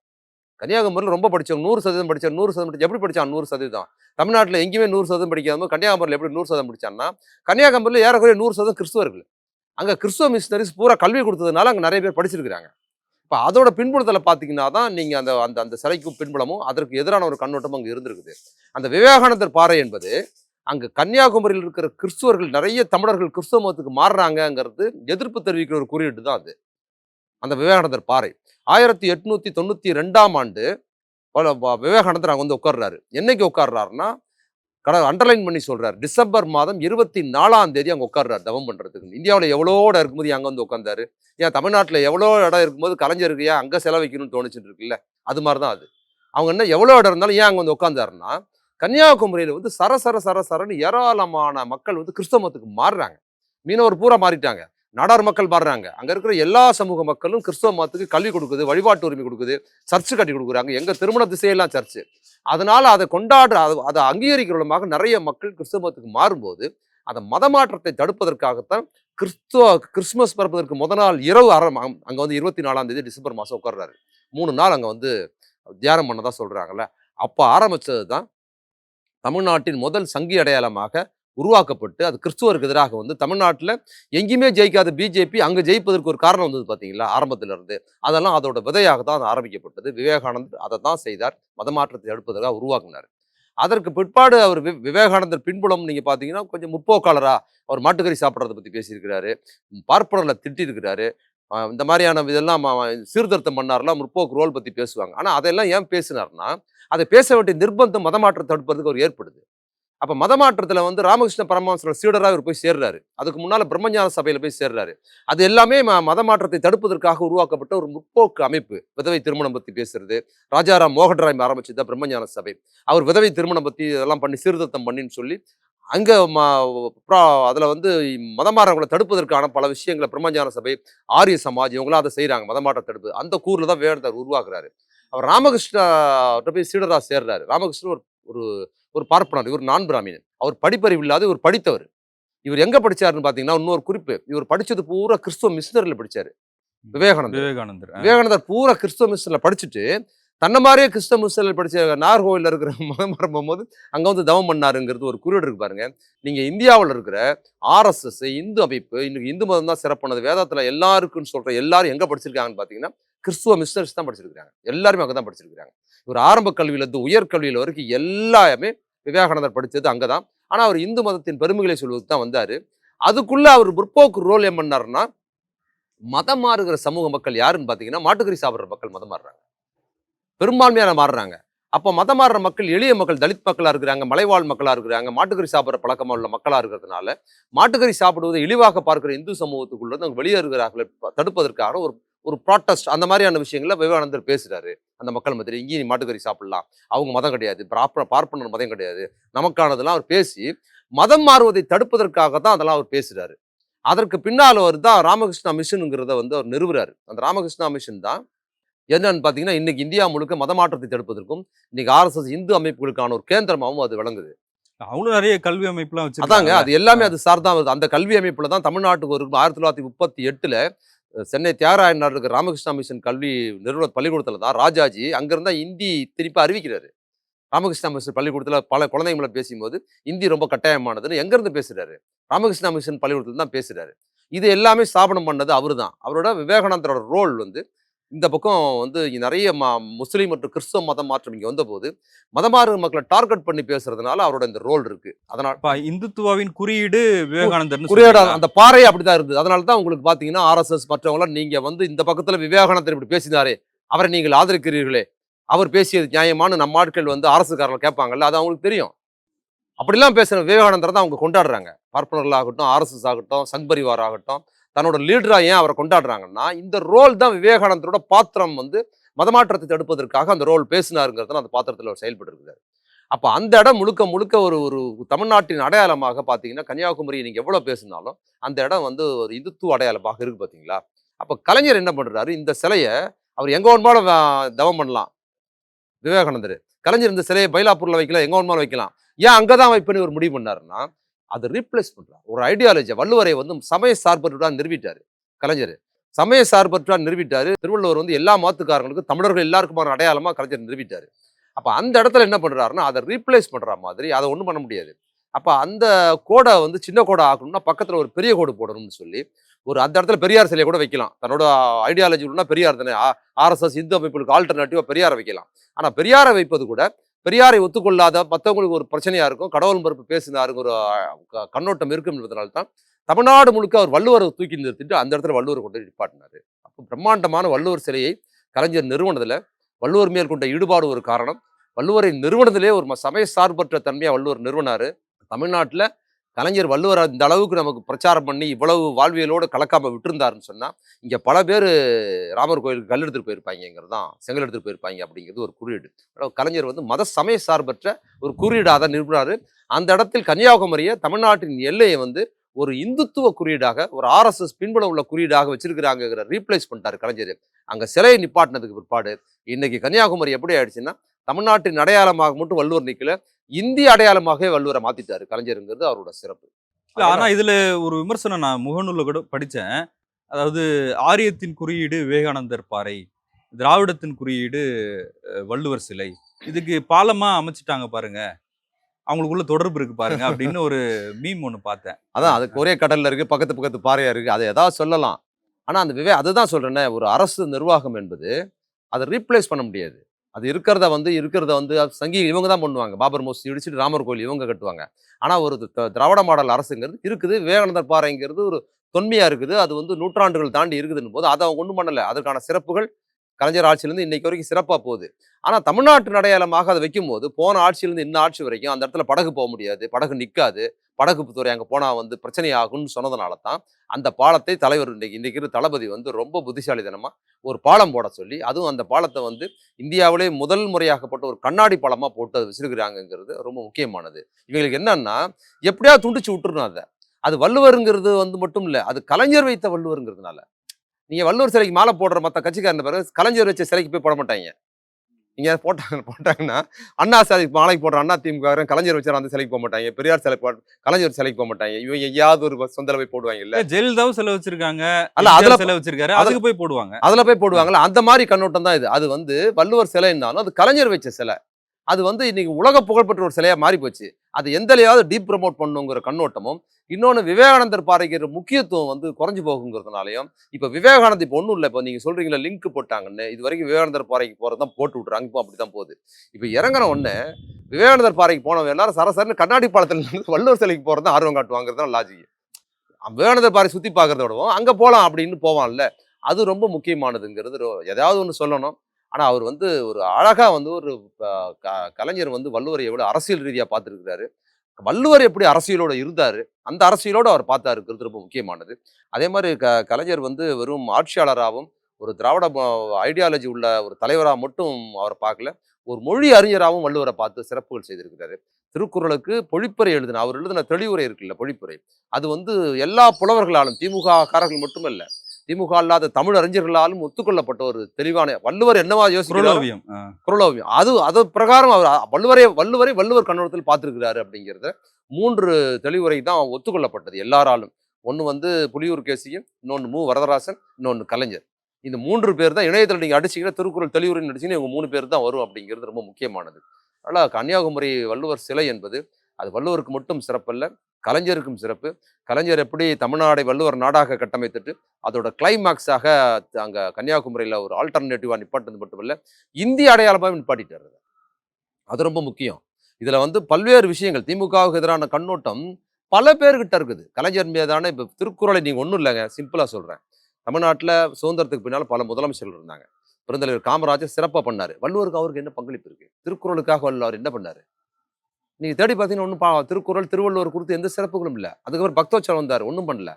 கன்னியாகுமரியில் ரொம்ப படித்தவங்க நூறு சதவீதம் படித்தவங்க நூறு சதவீதம் படிச்சா எப்படி படித்தான் நூறு சதவீதம். தமிழ்நாட்டில் எங்கேயுமே நூறு சதவீதம் படிக்காம கன்னியாகுமரியில் எப்படி நூறு சதவீதம் படித்தான்னா கன்னியாகுமரியில் ஏறக்குறைய நூறு சதவீதம் கிறிஸ்துவர்கள். அங்கே கிறிஸ்துவ மிஷினரிஸ் பூரா கல்வி கொடுத்ததுனால அங்கே நிறைய பேர் படிச்சிருக்கிறாங்க. இப்போ அதோட பின்புலத்தில் பார்த்தீங்கன்னா தான் நீங்கள் அந்த அந்த அந்த சிலைக்கும் பின்புலமும் அதற்கு எதிரான ஒரு கண்ணோட்டம் அங்கே இருந்திருக்குது. அந்த விவேகானந்தர் பாறை என்பது அங்கே கன்னியாகுமரியில் இருக்கிற கிறிஸ்துவர்கள் நிறைய தமிழர்கள் கிறிஸ்துவ மதத்துக்கு மாறுறாங்கங்கிறது எதிர்ப்பு தெரிவிக்கிற ஒரு குறியீட்டு தான் அது. அந்த விவேகானந்தர் பாறை. ஆயிரத்தி எட்நூத்தி தொண்ணூத்தி ரெண்டாம் ஆண்டு விவேகானந்தர் அங்கே வந்து உட்கார்றாரு. என்னைக்கு உட்கார்றாருன்னா கட அண்டர்லைன் பண்ணி சொல்றாரு. டிசம்பர் மாதம் இருபத்தி நாலாம் தேதி அங்கே உட்கார்றாரு தவம் பண்றதுக்கு இந்தியாவில் எவ்வளோ இடம் இருக்கும்போது அங்கே வந்து உட்கார்ந்தாரு? ஏன் தமிழ்நாட்டில் எவ்வளோ இடம் இருக்கும்போது கலைஞருக்கு ஏன் அங்கே செலவைக்கணும்னு தோணுச்சுட்டு இருக்குல்ல? அது மாதிரி தான் அது. அவங்க என்ன எவ்வளோ இடம் இருந்தாலும் ஏன் அங்கே வந்து உட்காந்தாருன்னா கன்னியாகுமரியில் வந்து சர சர சர சரன்னு ஏராளமான மக்கள் வந்து கிறிஸ்தவத்துக்கு மாறுறாங்க. மீனவர் பூரா மாறிட்டாங்க. நாடார் மக்கள் பாடுறாங்க. அங்கே இருக்கிற எல்லா சமூக மக்களும் கிறிஸ்தவ மதத்துக்கு கல்வி கொடுக்குது வழிபாட்டு உரிமை கொடுக்குது சர்ச்சு கட்டி கொடுக்குறாங்க. எங்கள் திருமண திசையெல்லாம் சர்ச்சு. அதனால் அதை கொண்டாடுற அதை- அதை அங்கீகரிக்கிற விதமாக நிறைய மக்கள் கிறிஸ்தவ மதத்துக்கு மாறும்போது அந்த மதமாற்றத்தை தடுப்பதற்காகத்தான் கிறிஸ்துவ கிறிஸ்துமஸ் பிறப்பதற்கு முத நாள் இரவு அறம் அங்கே வந்து இருபத்தி நாலாம் தேதி டிசம்பர் மாதம் உட்கார்றாரு. மூணு நாள் அங்கே வந்து தியானம் பண்ணதான் சொல்கிறாங்கல்ல அப்போ ஆரம்பித்தது தான் தமிழ்நாட்டின் முதல் சங்கி அடையாளமாக உருவாக்கப்பட்டு அது கிறிஸ்துவருக்கு எதிராக வந்து தமிழ்நாட்டில் எங்கேயுமே ஜெயிக்காத பிஜேபி அங்கே ஜெயிப்பதற்கு ஒரு காரணம் வந்தது பார்த்தீங்களா ஆரம்பத்திலிருந்து. அதெல்லாம் அதோட விதையாக தான் அது ஆரம்பிக்கப்பட்டது. விவேகானந்தர் அதை தான் செய்தார். மதமாற்றத்தை தடுப்பதற்காக உருவாக்குனார். அதற்கு பிற்பாடு அவர் வி- விவேகானந்தர் பின்புலம் நீங்கள் பார்த்தீங்கன்னா கொஞ்சம் முற்போக்காளராக அவர் மாட்டுக்கறி சாப்பிட்றத பற்றி பேசியிருக்கிறாரு. பார்ப்பனர்களை திட்டிருக்கிறாரு இந்த மாதிரியான இதெல்லாம் சீர்திருத்தம் பண்ணார்லாம் முற்போக்கு ரோல் பற்றி பேசுவாங்க. ஆனால் அதெல்லாம் ஏன் பேசினார்னா அதை பேச வேண்டிய நிர்பந்தம் மதமாற்றம் தடுப்பதுக்கு அவர் ஏற்படுது. அப்போ மதமாற்றத்தில் வந்து ராமகிருஷ்ண பரமஹம்சரோட சீடராக இவர் போய் சேர்றாரு. அதுக்கு முன்னால் பிரம்மஞான சபையில் போய் சேர்றாரு. அது எல்லாமே ம- மதமாற்றத்தை தடுப்பதற்காக உருவாக்கப்பட்ட ஒரு முற்போக்கு அமைப்பு. விதவை திருமணம் பற்றி பேசுறது. ராஜாராம் மோகன்ராய் ஆரம்பிச்சது தான் பிரம்மஞான சபை. அவர் விதவை திருமணம் பற்றி இதெல்லாம் பண்ணி சீர்திருத்தம் பண்ணின்னு சொல்லி அங்கே ம- அதில் வந்து மதமாறவங்களை தடுப்பதற்கான பல விஷயங்களை பிரம்மஞான சபை ஆரிய சமாஜ் இவங்களாம் அதை செய்கிறாங்க மதமாற்ற தடுப்பு. அந்த கூரில் தான் வேடந்தார் உருவாக்குறாரு. அவர் ராமகிருஷ்ணா போய் சீடரா சேர்றாரு. ராமகிருஷ்ணன் ஒரு ஒரு ஒரு பார்ப்பனர் இவர் நான் பிராமினன் அவர் படிப்பறிவு இல்லாத இவர் படித்தவர். இவர் எங்க படிச்சாருன்னு பாத்தீங்கன்னா இன்னொரு குறிப்பு. இவர் படிச்சது பூரா கிறிஸ்துவ மிஷினரில படிச்சாரு. விவேகானந்தர். விவேகானந்தர். விவேகானந்தர் பூரா கிறிஸ்துவ மிஷனில் படிச்சுட்டு தன்னை மாதிரியே கிறிஸ்தவ மிஷனில் படிச்ச நாகர்கோவிலில் இருக்கிற மதம் போகும்போது அங்கே வந்து தவம் பண்ணாருங்கிறது ஒரு குறியீடு இருக்கு பாருங்க. நீங்க இந்தியாவில் இருக்கிற ஆர்எஸ்எஸ் இந்து அமைப்பு இன்னைக்கு இந்து மதம் தான் சிறப்பானது. வேதத்துல எல்லாருக்குன்னு சொல்ற எல்லாரும் எங்க படிச்சிருக்காங்கன்னு பாத்தீங்கன்னா கிறிஸ்துவ மிஷனரிஸ் தான் படிச்சிருக்காங்க எல்லாருமே அங்கே தான் படிச்சிருக்காங்க இவர் ஆரம்ப கல்வியில இருந்து உயர்கல்வியில வரைக்கும் எல்லாமே விவேகானந்தர் படித்தது அங்கே தான் ஆனால் அவர் இந்து மதத்தின் பெருமைகளை சொல்வதுக்கு தான் வந்தார். அதுக்குள்ளே அவர் முற்போக்கு ரோல் என்ன பண்ணாருன்னா மதம் மாறுகிற சமூக மக்கள் யாருன்னு பார்த்தீங்கன்னா மாட்டுக்கறி சாப்பிட்ற மக்கள் மதம் மாறுறாங்க. பெரும்பான்மையான மாறுறாங்க. அப்போ மதம் மாறுற மக்கள் எளிய மக்கள் தலித் மக்களாக இருக்கிறாங்க மலைவாழ் மக்களாக இருக்கிறாங்க மாட்டுக்கறி சாப்பிட்ற பழக்கமாக உள்ள மக்களாக இருக்கிறதுனால மாட்டுக்கறி சாப்பிடுவதை இழிவாக பார்க்குற இந்து சமூகத்துக்குள்ளே அவங்க வெளியேறுகிறார்கள் தடுப்பதற்காக ஒரு ஒரு ப்ராட்டஸ்ட் அந்த மாதிரியான விஷயங்களை விவேகானந்தர் பேசுகிறாரு அந்த மக்கள் மத்தியில் இங்கேயும் நீ மாட்டுக்கறி சாப்பிடலாம். அவங்க மதம் கிடையாது. பிராப்ப பார்ப்பனர் மதம் கிடையாது. நமக்கானதெல்லாம் அவர் பேசி மதம் மாறுவதை தடுப்பதற்காக தான் அதெல்லாம் அவர் பேசுறாரு. அதற்கு பின்னால் அவர் தான் ராமகிருஷ்ணா மிஷனுங்கிறத வந்து அவர் நிறுவுறாரு. அந்த ராமகிருஷ்ணா மிஷன் தான் என்னன்னு பார்த்தீங்கன்னா இன்னைக்கு இந்தியா முழுக்க மதமாற்றத்தை தடுப்பதற்கும் இன்னைக்கு ஆர்எஸ்எஸ் இந்து அமைப்புகளுக்கான ஒரு கேந்திரமாகவும் அது விளங்குது. அவ்வளவு நிறைய கல்வி அமைப்புலாம் அதாங்க வச்சிருக்காங்க அது எல்லாமே அது சார்தான் வருது. அந்த கல்வி அமைப்புல தான் தமிழ்நாட்டுக்கு ஒரு ஆயிரத்தி தொள்ளாயிரத்தி முப்பத்தி எட்டுல சென்னை தியாகராயனார் இருக்கிற ராமகிருஷ்ணா மிஷன் கல்வி நிறுவன பள்ளிக்கூடத்துல தான் ராஜாஜி அங்கேருந்தா இந்தி திருப்பி அறிவிக்கிறாரு. ராமகிருஷ்ணா மிஷன் பள்ளிக்கூடத்துல பல குழந்தைங்களை பேசும்போது இந்தி ரொம்ப கட்டாயமானதுன்னு எங்கேருந்து பேசுகிறாரு ராமகிருஷ்ணா மிஷன் பள்ளிக்கூடத்துல தான் பேசுகிறாரு இது எல்லாமே ஸ்தாபனம் பண்ணது அவர் தான் அவரோட விவேகானந்தரோட ரோல் வந்து இந்த பக்கம் வந்து நிறைய ம முஸ்லீம் மற்றும் கிறிஸ்தவ மதம் மாற்றம் இங்க வந்தபோது மதமாறு மக்களை டார்கெட் பண்ணி பேசுறதுனால அவரோட இந்த ரோல் இருக்கு. அதனால இப்ப இந்துத்துவாவின் குறியீடு விவேகானந்தர் குறியீடா அந்த பாறை அப்படிதான் இருந்தது. அதனால தான் உங்களுக்கு பாத்தீங்கன்னா ஆர்எஸ்எஸ் மற்றவங்களாம் நீங்க வந்து இந்த பக்கத்துல விவேகானந்தர் இப்படி பேசினாரே அவரை நீங்கள் ஆதரிக்கிறீர்களே அவர் பேசியது நியாயமானு நம்ம ஆட்கள் வந்து அரசுக்காரர்கள் கேட்பாங்கல்ல அது அவங்களுக்கு தெரியும். அப்படிலாம் பேசுற விவேகானந்தர் தான் அவங்க கொண்டாடுறாங்க. பார்ப்பனர்களாகட்டும் ஆர்எஸ்எஸ் ஆகட்டும் சங் பரிவார் ஆகட்டும் தன்னோட லீடராக ஏன் அவரை கொண்டாடுறாங்கன்னா இந்த ரோல் தான் விவேகானந்தரோட பாத்திரம் வந்து மதமாற்றத்தை தடுப்பதற்காக அந்த ரோல் பேசினாருங்கிறதுல அந்த பாத்திரத்தில் அவர் செயல்பட்டு அப்போ அந்த இடம் முழுக்க முழுக்க ஒரு ஒரு தமிழ்நாட்டின் அடையாளமாக பார்த்தீங்கன்னா கன்னியாகுமரி நீங்கள் எவ்வளோ பேசினாலும் அந்த இடம் வந்து ஒரு இந்துத்துவ அடையாளமாக இருக்குது பார்த்தீங்களா? அப்போ கலைஞர் என்ன பண்ணுறாரு இந்த சிலையை அவர் எங்கே வேணுமாலும் தவம் பண்ணலாம். விவேகானந்தர். கலைஞர் இந்த சிலையை பைலாப்பூரில் வைக்கலாம் எங்கே வேணுமாலும் வைக்கலாம். ஏன் அங்கே தான் வைப்பேன்னு ஒரு முடிவு பண்ணாருன்னா அதை ரீப்ளேஸ் பண்ணுறார் ஒரு ஐடியாலஜி வள்ளுவரை வந்து சமய சார்பற்றா நிறுவிட்டார். கலைஞர். சமய சார்பற்றா நிறுவிட்டார். திருவள்ளுவர் வந்து எல்லா மாத்துக்காரங்களுக்கும் தமிழர்கள் எல்லாருக்குமான அடையாளமாக கலைஞர் நிறுவிட்டார். அப்போ அந்த இடத்துல என்ன பண்ணுறாருன்னா அதை ரீப்ளேஸ் பண்ணுற மாதிரி அதை ஒன்றும் பண்ண முடியாது. அப்போ அந்த கோடை வந்து சின்ன கோடை ஆக்கணும்னா பக்கத்தில் ஒரு பெரிய கோடு போடணும்னு சொல்லி ஒரு அந்த இடத்துல பெரியார் சிலையை கூட வைக்கலாம். தன்னோட ஐடியாலஜி உள்ள பெரியார் தானே. ஆர்எஸ்எஸ் இந்து அமைப்புகளுக்கு ஆல்டர்னேட்டிவாக பெரியாரை வைக்கலாம். ஆனால் பெரியாரை வைப்பது கூட பெரியாரை ஒத்துக்கொள்ளாத மற்றவங்களுக்கு ஒரு பிரச்சனையாக இருக்கும். கடவுள் மறுப்பு பேசினாருங்க ஒரு க- கண்ணோட்டம் இருக்கும் என்பதனால தான் தமிழ்நாடு முழுக்க அவர் வள்ளுவரை தூக்கி நிறுத்திட்டு அந்த இடத்துல வள்ளுவரை கொண்டு நிப்பாட்டினார். அப்போ பிரம்மாண்டமான வள்ளுவர் சிலையை கலைஞர் நிறுவனத்தில் வள்ளுவர் மேல் கொண்ட ஈடுபாடு ஒரு காரணம். வள்ளுவரை நிறுவனத்திலே ஒரு சமய சார்பற்ற தன்மையாக வள்ளுவர் நிறுவனார். தமிழ்நாட்டில் கலைஞர் வள்ளுவர் இந்த அளவுக்கு நமக்கு பிரச்சாரம் பண்ணி இவ்வளவு வாழ்வியலோடு கலக்காமல் விட்டுருந்தாருன்னு சொன்னால் இங்கே பல பேர் ராமர் கோயிலுக்கு கல் எடுத்துகிட்டு போயிருப்பாங்கிறது தான் செங்கல் எடுத்துகிட்டு போயிருப்பாங்க அப்படிங்கிறது ஒரு குறியீடு. கலைஞர் வந்து மத சமய சார்பற்ற ஒரு குறியீடாக தான் நிறுவனாரு அந்த இடத்தில் கன்னியாகுமரியை தமிழ்நாட்டின் எல்லையை வந்து ஒரு இந்துத்துவ குறியீடாக ஒரு ஆர்எஸ்எஸ் பின்புலம் உள்ள குறியீடாக வச்சிருக்கிறாங்கிற ரீப்ளேஸ் பண்ணிட்டார் கலைஞர். அங்கே சிலையை நிப்பாட்டினதுக்கு பிற்பாடு இன்னைக்கு கன்னியாகுமரி எப்படி ஆயிடுச்சுன்னா தமிழ்நாட்டின் அடையாளமாக மட்டும் வள்ளுவர் நிக்கல இந்திய அடையாளமாகவே வள்ளுவரை மாத்திட்டாரு. கலைஞருங்கிறது அவரோட சிறப்பு. இல்ல ஆனா இதுல ஒரு விமர்சனம் நான் முகநூல்ல கூட படிச்சேன். அதாவது ஆரியத்தின் குறியீடு விவேகானந்தர் பாறை திராவிடத்தின் குறியீடு வள்ளுவர் சிலை. இதுக்கு பாலமா அமைச்சிட்டாங்க பாருங்க. அவங்களுக்குள்ள தொடர்பு இருக்கு பாருங்க அப்படின்னு ஒரு மீம் ஒண்ணு பார்த்தேன். அதான் அதுக்கு ஒரே கடல்ல இருக்கு பக்கத்து பக்கத்து பாறையா இருக்கு அதை ஏதாவது சொல்லலாம். ஆனா அந்த விவே அதுதான் சொல்றேனே ஒரு அரசு நிர்வாகம் என்பது அதை ரீப்ளேஸ் பண்ண முடியாது. அது இருக்கிறத வந்து இருக்கிறத வந்து சங்கி இவங்க தான் பண்ணுவாங்க. பாபர் மோசி இடிச்சுட்டு ராமர் கோயில் இவங்க கட்டுவாங்க. ஆனால் ஒரு த- திராவிட மாடல் அரசுங்கிறது இருக்குது. விவேகானந்தர் பாறைங்கிறது ஒரு தொன்மையாக இருக்குது. அது வந்து நூற்றாண்டுகள் தாண்டி இருக்குதுன்னு போது அதை அவங்க ஒன்றும் பண்ணலை. அதற்கான சிறப்புகள் கலைஞர் ஆட்சியிலேருந்து இன்னைக்கு வரைக்கும் சிறப்பாக போகுது. ஆனால் தமிழ்நாட்டு அடையாளமாக அதை வைக்கும்போது போன ஆட்சியிலேருந்து இன்னும் ஆட்சி வரைக்கும் அந்த இடத்துல படகு போக முடியாது படகு நிற்காது படகு அங்கே போனால் வந்து பிரச்சனை ஆகும்னு சொன்னதுனால தான் அந்த பாலத்தை தலைவர் இன்றைக்கு இன்னைக்கு தளபதி வந்து ரொம்ப புத்திசாலித்தனமாக ஒரு பாலம் போட சொல்லி அதுவும் அந்த பாலத்தை வந்து இந்தியாவிலே முதல் முறையாகப்பட்ட ஒரு கண்ணாடி பாலமாக போட்டு அதை வச்சிருக்கிறாங்கங்கிறது ரொம்ப முக்கியமானது. இவங்களுக்கு என்னன்னா எப்படியாவது துண்டிச்சு விட்டுருணும் அதை. அது வள்ளுவருங்கிறது வந்து மட்டும் இல்லை அது கலைஞர் வைத்த வள்ளுவருங்கிறதுனால. நீங்கள் வள்ளுவர் சிலைக்கு மாலை போடுற மற்ற கட்சிக்காரன் பிறகு கலைஞர் வச்ச சிலைக்கு போய் போட மாட்டாங்க. நீங்க போட்டாங்க போட்டாங்கன்னா அண்ணா சிலைக்கு மாலைக்கு போடுற அண்ணா திமுக கலைஞர் வச்சார் அந்த சிலைக்கு போக மாட்டாங்க. பெரியார் சிலை போ கலைஞர் சிலைக்கு போக மாட்டாங்க. இவங்க எங்கேயாவது ஒரு சொந்தல போய் போடுவாங்க இல்ல. ஜெயலலிதாவும் சிலை வச்சிருக்காங்க. அல்ல, அதுல- சிலை வச்சிருக்காரு. அதுக்கு போய் போடுவாங்க. அதுல போய் போடுவாங்கல்ல. அந்த மாதிரி கண்ணோட்டம் தான் இது. அது வந்து வள்ளுவர் சிலைன்னாலும் அது கலைஞர் வச்ச சிலை. அது வந்து இன்னைக்கு உலக புகழ்பெற்ற ஒரு சிலையாக மாறி போச்சு. அது எந்தலையாவது டீப் ப்ரமோட் பண்ணுங்கிற கண்ணோட்டமும் இன்னொன்று விவேகானந்தர் பாறைக்கிற முக்கியத்துவம் வந்து குறைஞ்சு போகுங்கிறதுனாலையும் இப்போ விவேகானந்தர் இப்போ ஒன்றும் இல்லை இப்போ நீங்கள் சொல்கிறீங்களா லிங்க் போட்டாங்கன்னு இது வரைக்கும் விவேகானந்தர் பாறைக்கு போகிறது தான் போட்டு விட்றாங்க இப்போ அப்படி தான் போகுது. இப்போ இறங்கின ஒன்று விவேகானந்தர் பாறைக்கு போனவங்க எல்லாரும் சரசரன்னு கண்ணாடி பாலத்தில் வள்ளுவர் சிலைக்கு போகிறது தான் ஆர்வம் காட்டுவாங்கிறது தான் லாஜிக் விவேகானந்தர் பாறை சுற்றி பார்க்குறத விடவும் அங்கே போகலாம் அப்படின்னு போவான்ல அது ரொம்ப முக்கியமானதுங்கிறது ரொ- ஏதாவது ஒன்று சொல்லணும். ஆனால் அவர் வந்து ஒரு அழகாக வந்து ஒரு க- கலைஞர் வந்து வள்ளுவரை எவ்வளோ அரசியல் ரீதியாக பார்த்துருக்கிறாரு. வள்ளுவர் எப்படி அரசியலோட இருந்தார் அந்த அரசியலோடு அவர் பார்த்தாருங்கிறது ரொம்ப முக்கியமானது. அதே மாதிரி க கலைஞர் வந்து வெறும் ஆட்சியாளராகவும் ஒரு திராவிட ஐடியாலஜி உள்ள ஒரு தலைவராக மட்டும் அவரை பார்க்கல ஒரு மொழி அறிஞராகவும் வள்ளுவரை பார்த்து சிறப்புகள் செய்திருக்கிறாரு. திருக்குறளுக்கு பொழிப்புரை எழுதின அவர் எழுதின தெளிவுரை இருக்குல்ல பொழிப்புரை. அது வந்து எல்லா புலவர்களாலும் திமுக காரர்கள் மட்டுமல்ல திமுக அல்லாத தமிழ் அறிஞர்களாலும் ஒத்துக்கொள்ளப்பட்ட ஒரு தெளிவான வள்ளுவர் என்னவா யோசிக்கிறாரோ? குரலோவியம் அது அது பிரகாரம் அவர் வள்ளுவரை வள்ளுவரை வள்ளுவர் கண்ணோட்டத்தில் பார்த்திருக்கிறாரு அப்படிங்கிறத மூன்று தெளிவுரை தான் ஒத்துக்கொள்ளப்பட்டது எல்லாராலும். ஒன்று வந்து புலியூர் கேசியும் இன்னொன்று மு. வரதராசன் இன்னொன்று கலைஞர். இந்த மூன்று பேர் தான் இணையத்தில் நீங்கள் அடிச்சீங்கன்னா திருக்குறள் தெளிவுரைன்னு அடிச்சீங்கன்னா இவங்க மூணு பேர் தான் வரும் அப்படிங்கிறது ரொம்ப முக்கியமானது. அதனால் கன்னியாகுமரி வள்ளுவர் சிலை என்பது அது வள்ளுவருக்கு மட்டும் சிறப்பல்ல கலைஞருக்கும் சிறப்பு. கலைஞர் எப்படி தமிழ்நாடை வள்ளுவர் நாடாக கட்டமைத்துட்டு அதோட கிளைமேக்ஸாக அங்கே கன்னியாகுமரியில் ஒரு ஆல்டர்னேட்டிவாக நிப்பாட்டது மட்டுமல்ல இந்திய அடையாளமாக நிப்பாட்டிட்டு அதை. அது ரொம்ப முக்கியம். இதில் வந்து பல்வேறு விஷயங்கள் திமுகவுக்கு எதிரான கண்ணோட்டம் பல பேர்கிட்ட இருக்குது. கலைஞர் மீதான இப்போ திருக்குறளை நீங்கள் ஒன்றும் இல்லைங்க சிம்பிளாக சொல்கிறேன் தமிழ்நாட்டில் சுதந்திரத்துக்கு பின்னால் பல முதலமைச்சர்கள் இருந்தாங்க. பெருந்தலைவர் காமராஜர் சிறப்பாக பண்ணார். வள்ளுவருக்கு அவருக்கு என்ன பங்களிப்பு இருக்குது திருக்குறளுக்காக வள்ளுவர் என்ன பண்ணார்? நீங்கள் தேடி பார்த்தீங்கன்னா ஒன்றும் பா திருக்குறள் திருவள்ளுவர் குறித்து எந்த சிறப்புகளும் இல்லை. அதுக்கப்புறம் பக்தோச்சலம் வந்தார் ஒன்றும் பண்ணல.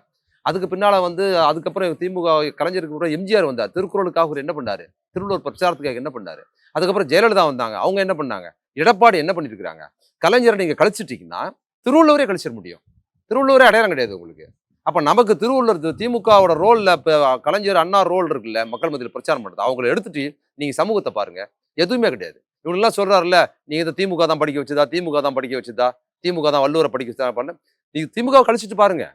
அதுக்கு பின்னால் வந்து அதுக்கப்புறம் திமுக கலைஞருக்கு அப்புறம் எம்ஜிஆர் வந்தார். திருக்குறளுக்காக அவர் என்ன பண்ணார்? திருவள்ளுவர் பிரச்சாரத்துக்காக என்ன பண்ணார்? அதுக்கப்புறம் ஜெயலலிதா வந்தாங்க. அவங்க என்ன பண்ணாங்க? எடப்பாடி என்ன பண்ணிட்டு கலைஞரை நீங்கள் கழிச்சிட்டீங்கன்னா திருவள்ளுவரே கழிச்சிட முடியும். திருவள்ளுவரே அடையாளம் கிடையாது உங்களுக்கு. அப்போ நமக்கு திருவள்ளுவர் திமுகவோட ரோலில் இப்போ கலைஞர் அண்ணா ரோல் இருக்குல்ல மக்கள் மத்தியில் பிரச்சாரம் பண்ணுறது அவங்கள எடுத்துட்டு நீங்கள் சமூகத்தை பாருங்கள் எதுவுமே கிடையாது. இவங்கெல்லாம் சொல்கிறாருல்ல நீங்கள் இதை திமுக தான் படிக்க வச்சுதா? திமுக தான் படிக்க வச்சுதா? திமுக தான் வள்ளுவரை படிக்க வச்சுதா? பண்ண நீங்கள் திமுக கழிச்சிட்டு பாருங்க.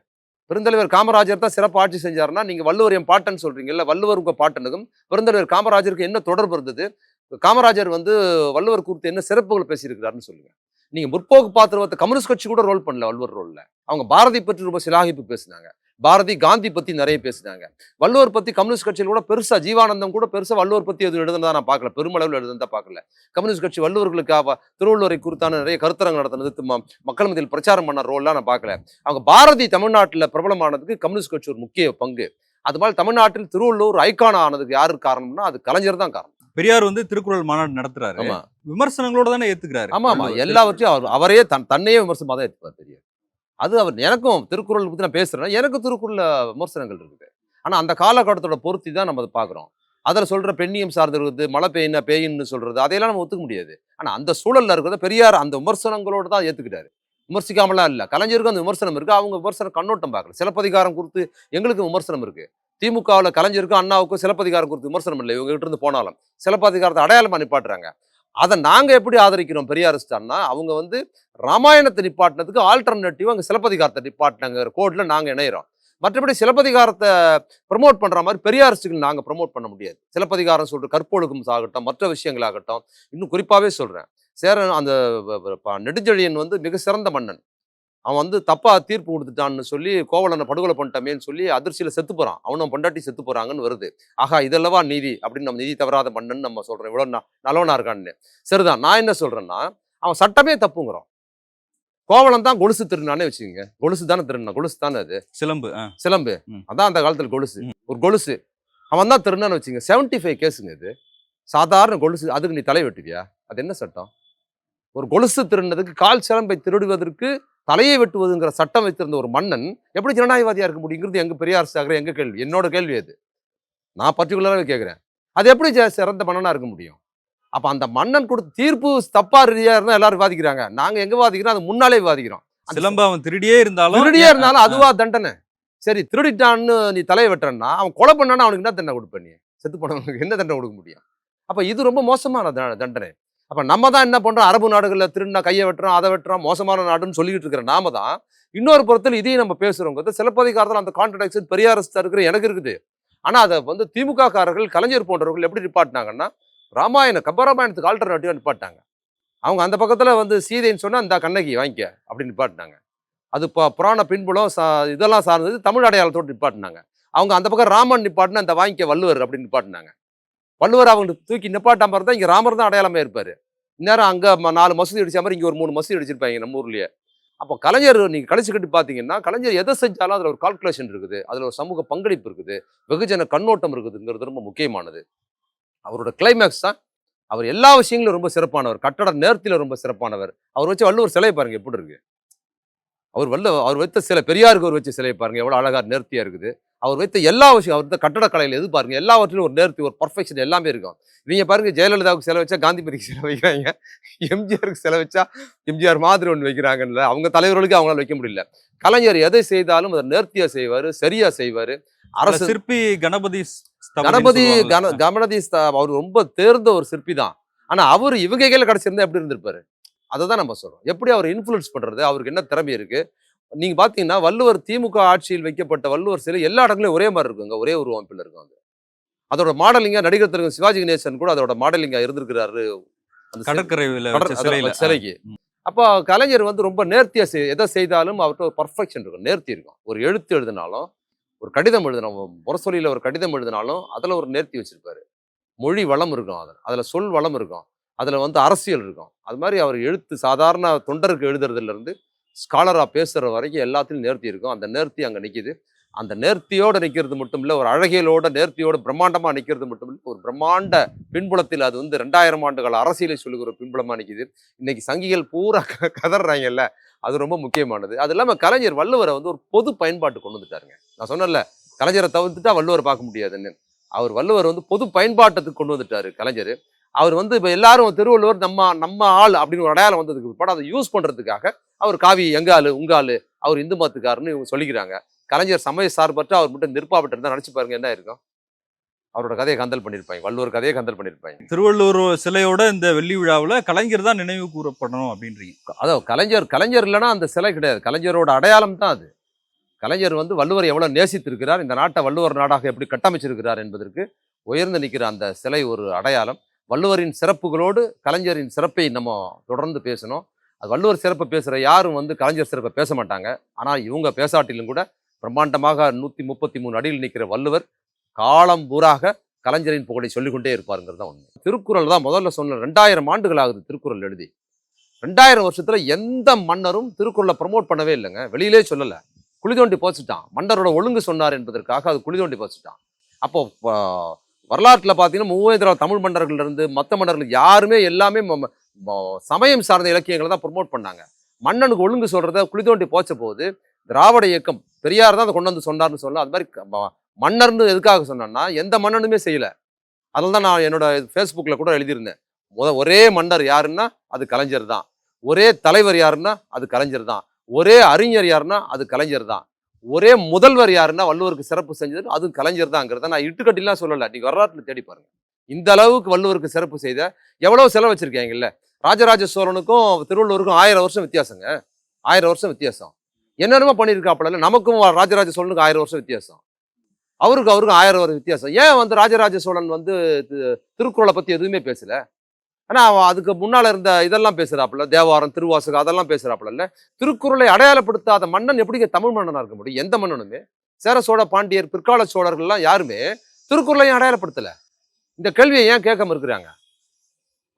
பெருந்தலைவர் காமராஜர் தான் சிறப்பு ஆட்சி செஞ்சாருன்னா நீங்கள் வள்ளுவர் என் பாட்டன் சொல்கிறீங்கல்ல வள்ளுவர் உங்கள் பாட்டனுக்கும் பெருந்தலைவர் காமராஜருக்கு என்ன தொடர்பு இருந்தது? காமராஜர் வந்து வள்ளுவர் குறித்து என்ன சிறப்புகள் பேசியிருக்கிறாருன்னு சொல்லுங்க. நீங்கள் முற்போக்கு பாத்திரத்தை கம்யூனிஸ்ட் கட்சி கூட ரோல் பண்ணல வள்ளுவர் ரோலில். அவங்க பாரதி பற்றி ரொம்ப சிலாகிப்பு பேசினாங்க. பாரதி காந்தி பத்தி நிறைய பேசினாங்க. வள்ளுவர் பத்தி கம்யூனிஸ்ட் கட்சியில் கூட பெருசா ஜீவானந்தம் கூட பெருசா வள்ளுவர் பத்தி எதுவும் எழுதுனதா நான் பார்க்கல. பெருமளவில் எழுதுனதா பார்க்கல. கம்யூனிஸ்ட் கட்சி வள்ளுவர்களுக்காக திருவள்ளுவரை குறித்தான நிறைய கருத்தரங்கு நடத்தினது மக்கள் மத்தியில் பிரச்சாரம் பண்ண ரோல்லாம் நான் பார்க்கல. அவங்க பாரதி தமிழ்நாட்டில் பிரபலமானதுக்கு கம்யூனிஸ்ட் கட்சி ஒரு முக்கிய பங்கு. அது மாதிரி தமிழ்நாட்டில் திருவள்ளூர் ஐகானா ஆனதுக்கு யாரு காரணம்னா அது கலைஞர் தான் காரணம். பெரியார் வந்து திருக்குறள் மாநாடு நடத்துறாரு. விமர்சனங்களோட தானே ஏத்துக்கிறாரு. ஆமா ஆமா. எல்லாவற்றையும் அவர் அவரே தன் தன்னையே விமர்சனமாக தான் எடுத்துப்பார் தெரியும் அது அவர் எனக்கும் திருக்குறள் பற்றி நான் பேசுகிறேன் எனக்கு திருக்குறளில் விமர்சனங்கள் இருக்குது. ஆனால் அந்த காலகட்டத்தோட பொருத்தி தான் நம்ம அதை பார்க்குறோம். அதில் சொல்கிற பெண்ணியம் சார்ந்து இருக்குது மழை பெய்யினா பேயின்னு சொல்கிறது அதையெல்லாம் நம்ம ஒத்துக்க முடியாது. ஆனால் அந்த சூழலில் இருக்கிறத பெரியார் அந்த விமர்சனங்களோடு தான் ஏற்றுக்கிட்டார் விமர்சிக்காமலாம் இல்லை. கலைஞருக்கும் அந்த விமர்சனம் இருக்குது அவங்க விமர்சனம் கண்ணோட்டம் பார்க்கல. சிலப்பதிகாரம் குறித்து எங்களுக்கு விமர்சனம் இருக்குது திமுகவில் கலைஞருக்கும் அண்ணாவுக்கும் சிலப்பதிகாரம் குறித்து விமர்சனம் இல்லை. இவங்க இருந்து போனாலும். சிலப்பதிகாரத்தை அடையாளமாக நிப்பாட்டுறாங்க. அதை நாங்கள் எப்படி ஆதரிக்கிறோம்? பெரியாரிஸ்டான்னா அவங்க வந்து ராமாயணத்தை நிப்பாட்டினதுக்கு ஆல்டர்னேட்டிவ் அங்கே சிலப்பதிகாரத்தை நிப்பாட்டினாங்கிற கோட்ல நாங்கள் இணையிறோம். மற்றபடி சிலப்பதிகாரத்தை ப்ரமோட் பண்ணுற மாதிரி பெரியாரிஸ்டுக்கு நாங்கள் ப்ரமோட் பண்ண முடியாது. சிலப்பதிகாரம் சொல்கிற கற்பொழுக்கம் ஆகட்டும் மற்ற விஷயங்களாகட்டும். இன்னும் குறிப்பாகவே சொல்கிறேன் சேரன் அந்த நெடுஞ்செழியன் வந்து மிக சிறந்த மன்னன். அவன் வந்து தப்பா தீர்ப்பு கொடுத்துட்டான்னு சொல்லி கோவலனை படுகொலை பண்ணிட்டமேன்னு சொல்லி அதிர்ச்சியில செத்து போறான். அவனும் பொண்டாட்டி செத்து போறாங்கன்னு வருது. ஆகா இதெல்லவா நீதி? அப்படின்னு நம்ம நீதி தவறாத மன்னன் நம்ம சொல்றோம். இவ்வளவு ந- நல்லவனா இருக்கான்னு. சரிதான். நான் என்ன சொல்றேன்னா அவன் சட்டமே தப்புங்கிறோம் கோவலன் தான் கொலுசு திருநானே வச்சுக்கோங்க. கொலுசு தானே திருநா கொலுசு தானே அது? சிலம்பு. சிலம்பு. அதான் அந்த காலத்துல கொலுசு. ஒரு கொலுசு. அவன் தான் திருநான்னு வச்சுங்க செவன்டி ஃபைவ் கேஸுங்க இது. சாதாரண கொலுசு. அதுக்கு நீ தலை வெட்டுவியா? அது என்ன சட்டம்? ஒரு கொலுசு திருடினதுக்கு கால் சிலம்பை திருடுவதற்கு தலையை வெட்டுவதுங்கிற சட்டம் வைத்திருந்த ஒரு மன்னன் எப்படி ஜனநாயகவாதியா இருக்க முடியுங்கிறது எங்க பெரியார் சாகர எங்க கேள்வி. என்னோட கேள்வி அது. நான் பர்டிகுலராகவே கேட்குறேன் அது எப்படி சிறந்த மன்னனா இருக்க முடியும்? அப்ப அந்த மன்னன் கொடுத்த தீர்ப்பு தப்பா ரீதியா இருந்தா எல்லாரும் வாதிக்கிறாங்க. நாங்க எங்க வாதிக்கிறோம்? அது முன்னாலே வாதிக்கிறோம். அந்த சிலம்பு அவன் திருடியே இருந்தாலும் திருடியே இருந்தாலும் அதுவா தண்டனை. சரி திருடிட்டான்னு நீ தலையை வெட்டுறன்னா அவன் கொலை பண்ணானா அவனுக்கு என்ன தண்டனை கொடுப்ப நீ? செத்து போனவனுக்கு என்ன தண்டனை கொடுக்க முடியும்? அப்ப இது ரொம்ப மோசமான தண்டனை. அப்போ நம்ம தான் என்ன பண்ணுறோம் அரபு நாடுகளில் திருடினா கையை வெட்டுறோம் அதை வெட்டுறோம் மோசமான நாடுன்னு சொல்லிக்கிட்டு இருக்கிற நாம தான் இன்னொரு புறத்தில் இதையும் நம்ம பேசுறோங்க சிலப்பதிகாரத்தில் அந்த கான்ட்ரடிக்ஷன் பெரியாரஸ்தா இருக்கிற எனக்கு இருக்குது. ஆனால் அதை வந்து திமுக காரர்கள் கலைஞர் போன்றவர்கள் எப்படி நிப்பாட்டினாங்கன்னா ராமாயணம் கம்பராமாயணத்துக்கு ஆல்டர்னேட்டிவாக நிப்பாட்டாங்க அவங்க அந்த பக்கத்தில் வந்து சீதைன்னு சொன்னால் இந்த கண்ணகி வாங்கிக்க அப்படின்னு நிப்பாட்டினாங்க. அது இப்போ புராண பின்புலம் சா இதெல்லாம் சார்ந்தது தமிழ் அடையாளத்தோடு நிப்பாட்டினாங்க. அவங்க அந்த பக்கம் ராமன் நிப்பாட்டினா இந்த வாங்கிக்க வள்ளுவர் அப்படின்னு நிப்பாட்டினாங்க. வள்ளுவர் அவங்க தூக்கி நிப்பாட்டாம இருந்தா இங்க ராமர் தான் அடையாளமாக இருப்பாரு. இந்நேரம் அங்க நாலு மசூதி அடிச்ச மாதிரி இங்க ஒரு மூணு மசூதி அடிச்சிருப்பாங்க நம்ம ஊர்லயே. அப்போ கலைஞர் நீங்க கழிச்சு கட்டி பாத்தீங்கன்னா கலைஞர் எதை செஞ்சாலும் அதுல ஒரு கால்குலேஷன் இருக்குது அதுல ஒரு சமூக பங்களிப்பு இருக்குது வெகுஜன கண்ணோட்டம் இருக்குதுங்கிறது ரொம்ப முக்கியமானது. அவரோட கிளைமேக்ஸ் தான். அவர் எல்லா விஷயங்களும் ரொம்ப சிறப்பானவர். கட்டட நேர்த்தியில ரொம்ப சிறப்பானவர். அவர் வச்சு வள்ளுவர் சிலை பாருங்க எப்படி இருக்கு? அவர் வல்ல அவர் வைத்த சில பெரியாருக்கு அவர் வச்ச சிலை பாருங்க எவ்வளவு அழகா நேர்த்தியா இருக்குது. அவர் வைத்த எல்லா விஷயம் அவர் கட்டடக்கலையில் எது பாருங்க எல்லாவற்றிலும் ஒரு நேர்த்தி ஒரு பர்ஃபெக்ஷன் எல்லாமே இருக்கும். இவங்க பாருங்க ஜெயலலிதாவுக்கு சிலை வச்சா காந்திமதிக்கு சிலை வைக்கிறாங்க. எம்ஜிஆருக்கு சிலை வச்சா எம்ஜிஆர் மாதிரி ஒன்று வைக்கிறாங்கல்ல அவங்க தலைவர்களுக்கு அவங்களால வைக்க முடியல. கலைஞர் எதை செய்தாலும் அதை நேர்த்தியா செய்வாரு சரியா செய்வாரு. அரசு சிற்பி கணபதி கணபதி. கண கணபதி அவர் ரொம்ப தேர்ந்த ஒரு சிற்பி தான். ஆனா அவர் இவங்க கையில கிடைச்சிருந்தா எப்படி இருந்திருப்பாரு? அதை தான் நம்ம சொல்றோம். எப்படி அவர் இன்ஃப்ளூயன்ஸ் பண்றது? அவருக்கு என்ன திறமை இருக்கு? நீங்க பாத்தீங்கன்னா வள்ளுவர் திமுக ஆட்சியில் வைக்கப்பட்ட வள்ளுவர் சிலை எல்லா இடங்களையும் ஒரே மாதிரி இருக்குங்க. ஒரே உருவமைப்பில் இருக்கும் அது அதோட மாடலிங்கா நடிகர் திலகம் சிவாஜி கணேசன் கூட அதோட மாடலிங்கா இருந்திருக்கிறாரு. அந்த சிலை- கடற்கரையில கடற்- வச்ச அதான் சிலையில. சிலைக்கு. அப்போ கலைஞர் வந்து ரொம்ப நேர்த்தியா செய் எதை செய்தாலும் அவர்கிட்ட ஒரு பர்ஃபெக்ஷன் இருக்கும். நேர்த்தி இருக்கும். ஒரு எழுத்து எழுதினாலும் ஒரு கடிதம் எழுதினா முரசொலியில் ஒரு கடிதம் எழுதினாலும் அதில் ஒரு நேர்த்தி வச்சிருப்பாரு. மொழி வளம் இருக்கும் அதில். அதில் சொல் வளம் இருக்கும். அதில் வந்து அரசியல் இருக்கும். அது மாதிரி அவர் எழுத்து சாதாரண தொண்டருக்கு எழுதுறதுல இருந்து ஸ்காலராக பேசுகிற வரைக்கும் எல்லாத்துலையும் நேர்த்தி இருக்கும். அந்த நேர்த்தி அங்கே நிற்கிது அந்த நேர்த்தியோடு நிற்கிறது மட்டும் இல்லை ஒரு அழகியலோட நேர்த்தியோட பிரம்மாண்டமாக நிற்கிறது மட்டும் இல்லை ஒரு பிரம்மாண்ட பின்புலத்தில் அது வந்து ரெண்டாயிரம் ஆண்டுகள் அரசியலை சொல்லுகிற பின்புலமாக நிற்கிது இன்னைக்கு சங்கிகள் பூரா க- கதறாங்கல்ல அது ரொம்ப முக்கியமானது. அது இல்லாமல் கலைஞர் வள்ளுவரை வந்து ஒரு பொது பயன்பாட்டு கொண்டு வந்துட்டாருங்க. நான் சொன்னேன்ல கலைஞரை தவிர்த்துட்டா வள்ளுவர் பார்க்க முடியாதுன்னு. அவர் வள்ளுவர் வந்து பொது பயன்பாட்டத்துக்கு கொண்டு வந்துட்டாரு கலைஞர். அவர் வந்து இப்போ எல்லாரும் திருவள்ளுவர் நம்ம நம்ம ஆள் அப்படின்னு ஒரு அடையாளம் வந்ததுக்கு பிற்பாடு அதை யூஸ் பண்ணுறதுக்காக அவர் காவி எங்க ஆளு உங்க ஆளு அவர் இந்து மதத்துக்காரன்னு இவங்க சொல்லிக்கிறாங்க. கலைஞர் சமய சார்பற்ற அவர் மட்டும் நிற்பாவிட்டு இருந்தா நினைச்சு பாருங்க என்ன இருக்கும் அவரோட கதையை கந்தல் பண்ணியிருப்பாங்க. வள்ளுவர் கதையை கந்தல் பண்ணியிருப்பாங்க. திருவள்ளூர் சிலையோட இந்த வெள்ளி விழாவுல கலைஞர் தான் நினைவு கூறப்படணும் அப்படின்றீங்க. அதான் கலைஞர் கலைஞர் இல்லைன்னா அந்த சிலை கிடையாது. கலைஞரோட அடையாளம் தான் அது. கலைஞர் வந்து வள்ளுவர் எவ்வளவு நேசித்திருக்கிறார் இந்த நாட்டை வள்ளுவர் நாடாக எப்படி கட்டமைச்சிருக்கிறார் என்பதற்கு உயர்ந்து நிற்கிற அந்த சிலை ஒரு அடையாளம். வள்ளுவரின் சிறப்புகளோடு கலைஞரின் சிறப்பை நம்ம தொடர்ந்து பேசணும். அது வள்ளுவர் சிறப்பை பேசுகிற யாரும் வந்து கலைஞர் சிறப்பை பேச மாட்டாங்க. ஆனால் இவங்க பேசாட்டிலும் கூட பிரம்மாண்டமாக நூற்றி முப்பத்தி மூணு அடியில் நிற்கிற வள்ளுவர் காலம் பூராக கலைஞரின் புகழை சொல்லிக்கொண்டே இருப்பாருங்கிறது தான் உண்மை. திருக்குறள் தான் முதல்ல சொன்ன ரெண்டாயிரம் ஆண்டுகள் ஆகுது திருக்குறள் எழுதி. ரெண்டாயிரம் வருஷத்தில் எந்த மன்னரும் திருக்குறளை ப்ரமோட் பண்ணவே இல்லைங்க. வெளியிலே சொல்லலை. குழி தோண்டி போச்சுட்டான். மன்னரோட ஒழுங்கு சொன்னார் என்பதற்காக அது குழி தோண்டி போச்சுட்டான். அப்போ வரலாற்றில் பார்த்தீங்கன்னா மூவேந்திர தமிழ் மன்னர்கள் இருந்து மற்ற மன்னர்கள் யாருமே எல்லாமே ம- ம- சமயம் சார்ந்த இலக்கியங்களை தான் ப்ரொமோட் பண்ணாங்க. மன்னனுக்கு ஒழுங்கு சொல்கிறத குழி தோண்டி போச்ச போது திராவிட இயக்கம் பெரியார் தான் அதை கொண்டு வந்து சொன்னார்னு சொல்ல அது மாதிரி மன்னர்னு எதுக்காக சொன்னேன்னா எந்த மன்னனுமே செய்யல. அதில் தான் நான் என்னோட ஃபேஸ்புக்கில் கூட எழுதியிருந்தேன். முத ஒரே மன்னர் யாருன்னா அது கலைஞர் தான். ஒரே தலைவர் யாருன்னா அது கலைஞர் தான். ஒரே அறிஞர் யாருன்னா அது கலைஞர் தான். ஒரே முதல்வர் யாருன்னா வள்ளுவருக்கு சிறப்பு செஞ்சது அது கலைஞர் தாங்கிறத நான் இட்டுக்கட்டிலாம் சொல்லலை. நீங்கள் வரலாற்றில் தேடி பாருங்க. இந்த அளவுக்கு வள்ளுவருக்கு சிறப்பு செய்த எவ்வளோ செலவு வச்சிருக்காங்கல்ல ராஜராஜ சோழனுக்கும் திருவள்ளுவருக்கும் ஆயிரம் வருஷம் வித்தியாசங்க. ஆயிரம் வருஷம் வித்தியாசம். என்னென்னமோ பண்ணியிருக்காப்புல நமக்கும் ராஜராஜ சோழனுக்கு ஆயிரம் வருஷம் வித்தியாசம். அவருக்கு அவருக்கும் ஆயிரம் வருஷம் வித்தியாசம். ஏன் வந்து ராஜராஜ சோழன் வந்து திருக்குறளை பற்றி எதுவுமே பேசல? ஆனால் அவன் அதுக்கு முன்னால் இருந்த இதெல்லாம் பேசுகிறாப்புல தேவாரம் திருவாசகம் அதெல்லாம் பேசுகிறாப்புல திருக்குறளை அடையாளப்படுத்தாத மன்னன் எப்படிங்க தமிழ் மன்னனாக இருக்க முடியும்? எந்த மன்னனுமே. சேர சோழ பாண்டியர் பிற்கால சோழர்கள்லாம் யாருமே திருக்குறளையும் அடையாளப்படுத்தலை. இந்த கேள்வியை ஏன் கேட்காம இருக்கிறாங்க?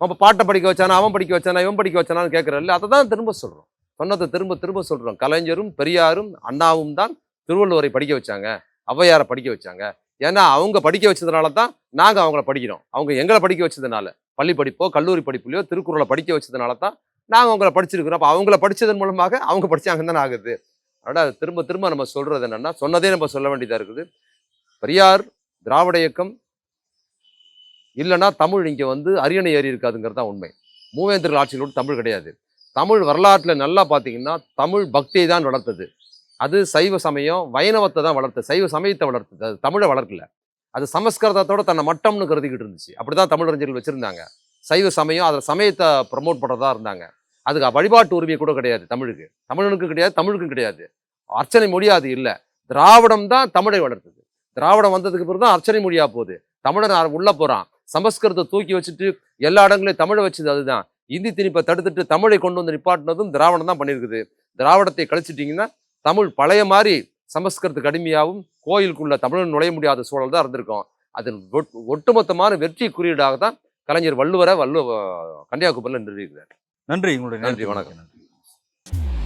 அப்போ பாட்டை படிக்க வச்சானா அவன் படிக்க வச்சானா இவன் படிக்க வச்சானான்னு கேட்குறல்ல அதை தான் திரும்ப சொல்கிறோம் சொன்னதை திரும்ப திரும்ப சொல்கிறோம் கலைஞரும் பெரியாரும் அண்ணாவும் தான் திருவள்ளுவரை படிக்க வச்சாங்க. ஔவையாரை படிக்க வச்சாங்க. ஏன்னா அவங்க படிக்க வச்சதுனால தான் நாங்கள் அவங்கள படிக்கிறோம். அவங்க எங்களை படிக்க வச்சதுனால பள்ளி படிப்போ கல்லூரி படிப்புலையோ திருக்குறளை படிக்க வச்சதுனால தான் நாங்கள் அவங்கள படிச்சிருக்கிறோம். அப்போ அவங்கள படித்ததன் மூலமாக அவங்க படிச்சாங்கன்னு தானே ஆகுது. அதனால் திரும்ப திரும்ப நம்ம சொல்கிறது என்னென்னா சொன்னதே நம்ம சொல்ல வேண்டியதாக இருக்குது. பெரியார் திராவிட இயக்கம் இல்லைன்னா தமிழ் இங்கே வந்து அரியணை ஏறி இருக்காதுங்கிறது தான் உண்மை. மூவேந்தர்கள் ஆட்சியிலோடு தமிழ் கிடையாது. தமிழ் வரலாற்றில் நல்லா பார்த்தீங்கன்னா தமிழ் பக்தியை தான் வளர்த்தது. அது சைவ சமயம் வைணவத்தை தான் வளர்த்தது. சைவ சமயத்தை வளர்த்தது. அது தமிழை வளர்க்கல. அது சமஸ்கிருதத்தோட தன்னை மட்டம்னு கருதிக்கிட்டு இருந்துச்சு. அப்படி தான் தமிழறிஞர்கள் வச்சுருந்தாங்க. சைவ சமயம் அதில் சமயத்தை ப்ரமோட் பண்ணுறதா இருந்தாங்க. அதுக்கு வழிபாட்டு உரிமை கூட கிடையாது தமிழுக்கு. தமிழனுக்கு கிடையாது தமிழுக்கும் கிடையாது. அர்ச்சனை மொழியாது அது இல்லை. திராவிடம் தான் தமிழை வளர்த்தது. திராவிடம் வந்ததுக்கு பிறகு தான் அர்ச்சனை மொழியாக போகுது. தமிழன் உள்ளே போகிறான் சமஸ்கிருதத்தை தூக்கி வச்சுட்டு எல்லா இடங்களையும் தமிழை வச்சது அதுதான். இந்தி திணிப்பை தடுத்துட்டு தமிழை கொண்டு வந்து நிப்பாட்டினதும் திராவிடம் தான் பண்ணியிருக்குது. திராவிடத்தை கழிச்சிட்டிங்கன்னா தமிழ் பழைய மாதிரி சமஸ்கிருதத்துக்கு அடிமையாகவும் கோயிலுக்குள்ள தமிழன் நுழைய முடியாத சூழல் தான் இருந்திருக்கும். அதில் ஒட்- ஒட்டுமொத்தமான வெற்றி குறியீடாக தான் கலைஞர் வள்ளுவரை வள்ளுவ கன்னியாகுமரியில் நிறுவியிருக்கிறார். நன்றி உங்களுடைய நன்றி, வணக்கம். நன்றி